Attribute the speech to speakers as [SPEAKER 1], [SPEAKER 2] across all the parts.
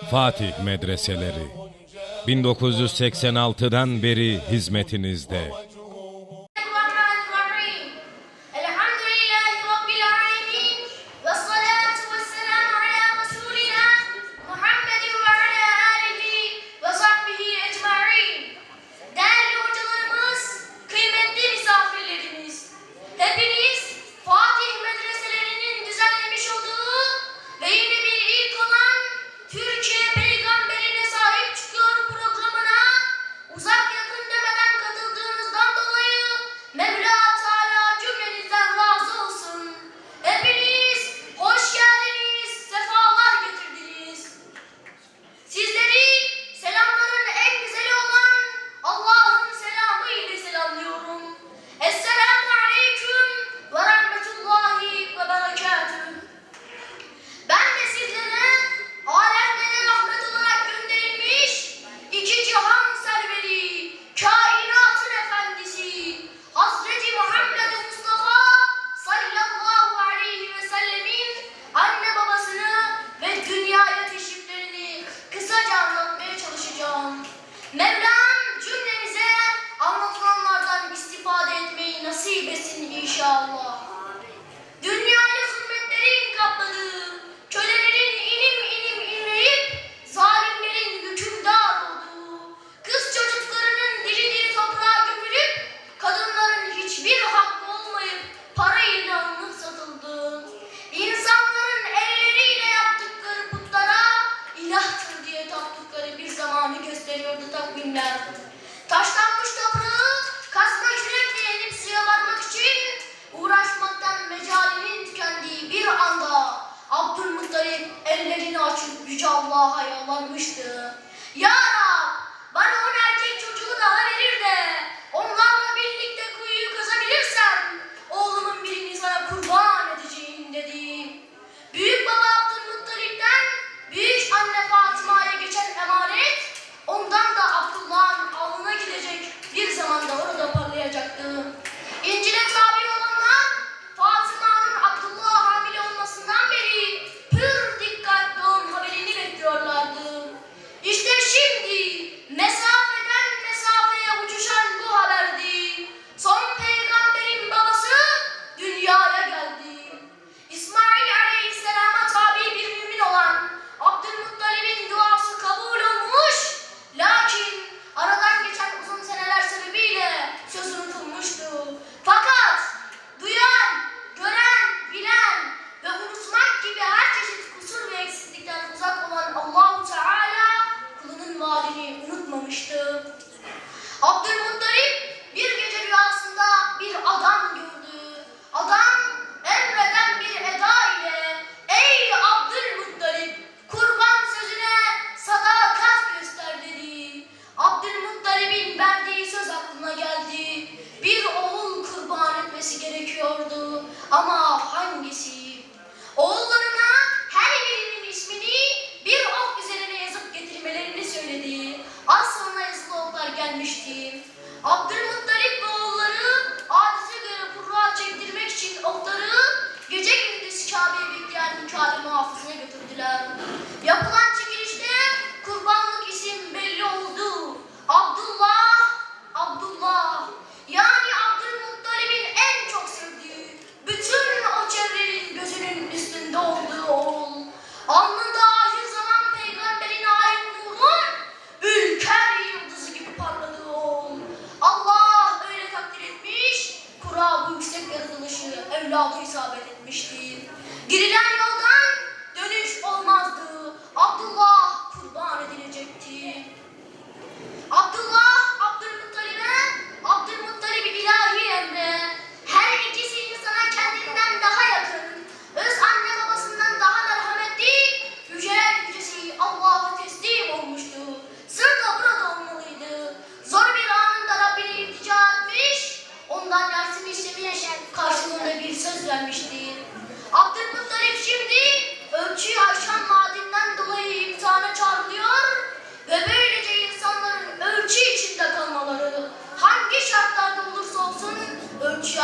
[SPEAKER 1] Fatih Medreseleri 1986'dan beri hizmetinizde.
[SPEAKER 2] Abdülmuttalip ellerini açıp Yüce Allah'a yalvarmıştı. Ya Rab bana ona come on.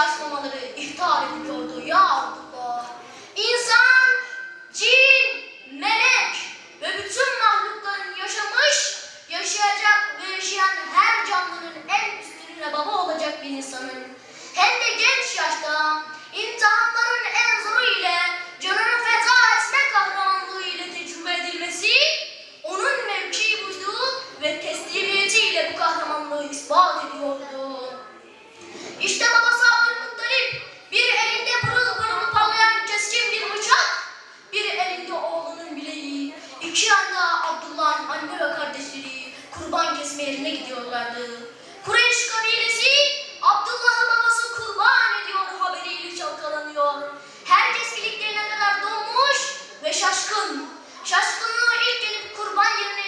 [SPEAKER 2] yaşlamaları ihtar ediliyordu ya Allah. İnsan, cin, melek ve bütün mahlukların yaşamış, yaşayacak ve yaşayan her canlının en üstününe baba olacak bir
[SPEAKER 1] insanın. Hem de genç yaşta imtihanların en zoru ile canını feda etme kahramanlığı ile tecrübe edilmesi, onun mevkii buydu ve teslimiyeti ile bu kahramanlığı ispat ediyordu. Gidiyorlardı. Kureyş kabilesi Abdullah'ın babası kurban ediyor haberiyle çalkalanıyor. Herkes iliklerine kadar donmuş ve şaşkın. Şaşkınlığı ilk gelip kurban yerine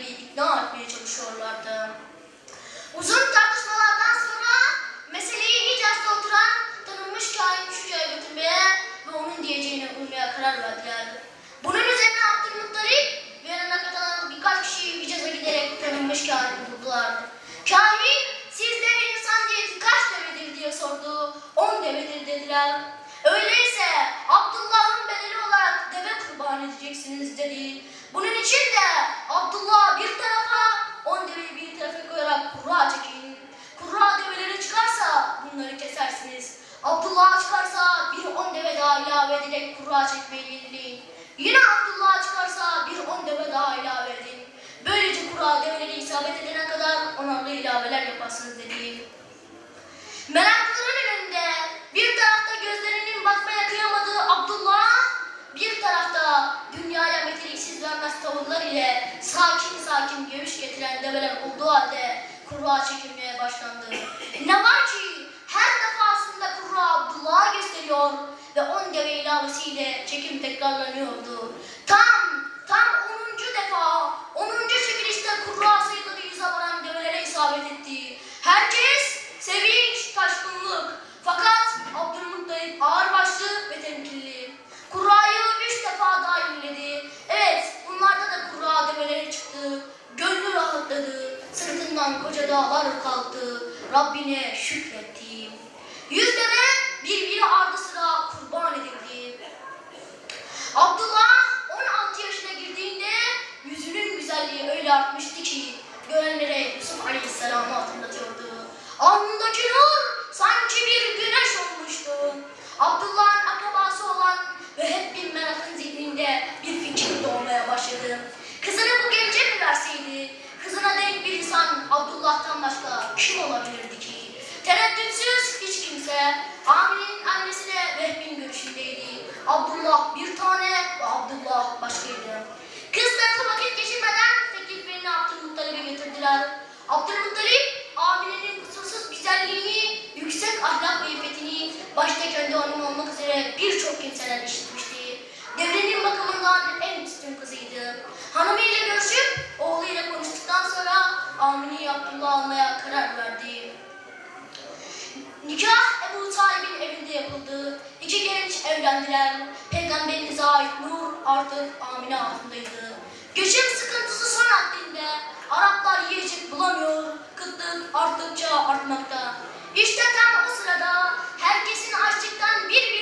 [SPEAKER 1] Abdülmuttalib'i ikna etmeye çalışıyorlardı. Uzun tartışmalardan sonra meseleyi Hicaz'da oturan tanınmış kain Şuca'ya götürmeye ve onun diyeceğine uymaya karar verdiler. Bunun üzerine Abdülmuttalip ve yanına katılan birkaç kişi Hicaz'a giderek tanınmış kaini buldular. Kain sizde bir insan diyeti kaç devedir diye sordu. On devedir dediler. Öyleyse Abdullah'ın bedeli olarak deve kurban edeceksiniz dedi. Bunun için de ile sakin sakin göğüş getiren develer olduğu halde kurbağa çekilmeye başlandı. Ne var ki her defasında kurbağa Abdullah'a gösteriyor ve on deve ilavesiyle çekim tekrarlanıyordu. Tam, tam 10. defa, 10. çekilişte kurbağa sayıları yüze varan develere isabet etti. Herkes sevinç, taşkınlık. Fakat Abdülmuttalip ağırbaşlı dağlar kalktı. Rabbine şükretti. Evlendiler. Peygamberimize ait nur artık Amine altındaydı. Geçim sıkıntısı son haddinde. Araplar yiyecek bulamıyor. Kıtlık arttıkça artmakta. İşte tam o sırada herkesin açlıktan bir bir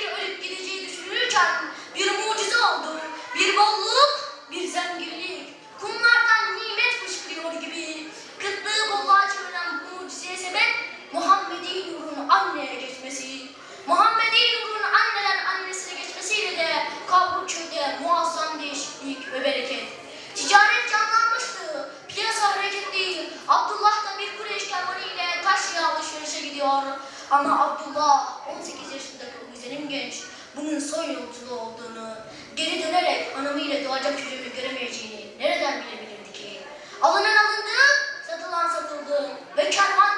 [SPEAKER 1] son yolculuğu olduğunu, geri dönerek hanımıyla doğacak çocuğunu göremeyeceğini nereden bilebilirdi ki? Alınan alındı, satılan satıldı ve kervan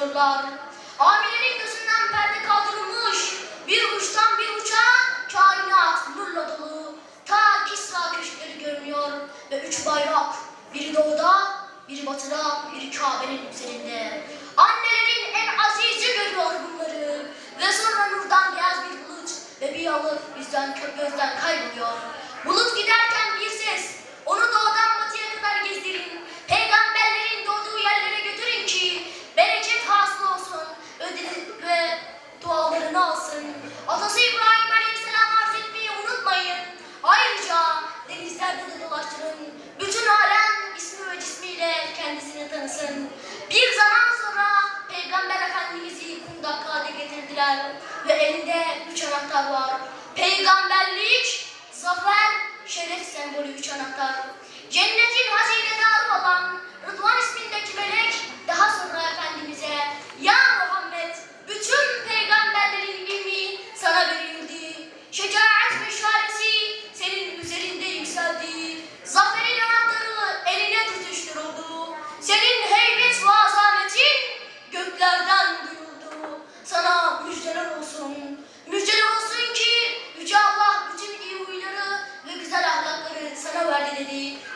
[SPEAKER 1] diyorlar. Hamilenin gözünden perde kaldırılmış. Bir uçtan bir uçağa kainat nurla dolu. Ta Kisra köşkleri görünüyor ve üç bayrak. Biri doğuda, biri batıda, biri Kabe'nin üzerinde. Annelerin en azizi görüyor bunları. Ve sonra nurdan beyaz bir bulut ve bir yalı yüzden gözden kayboluyor.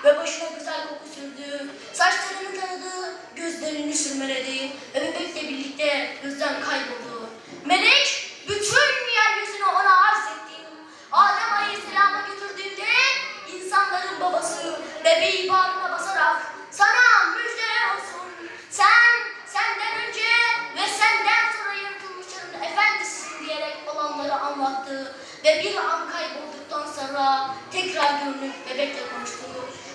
[SPEAKER 1] ve başına güzel koku sürdü. Saçlarını taradı, gözlerini sürmeledi ve bebekle birlikte gözden kayboldu. Melek bütün yeryüzünü ona arz etti. Adem Aleyhisselam'a götürdüğünde insanların babası bebeği bağrına basarak sana müjdeler olsun. Sen senden önce ve senden sonra yaratılmışların efendisisin diyerek olanları anlattı ve bir an kaybolduktan sonra tekrar görünüp bebekle konuştu.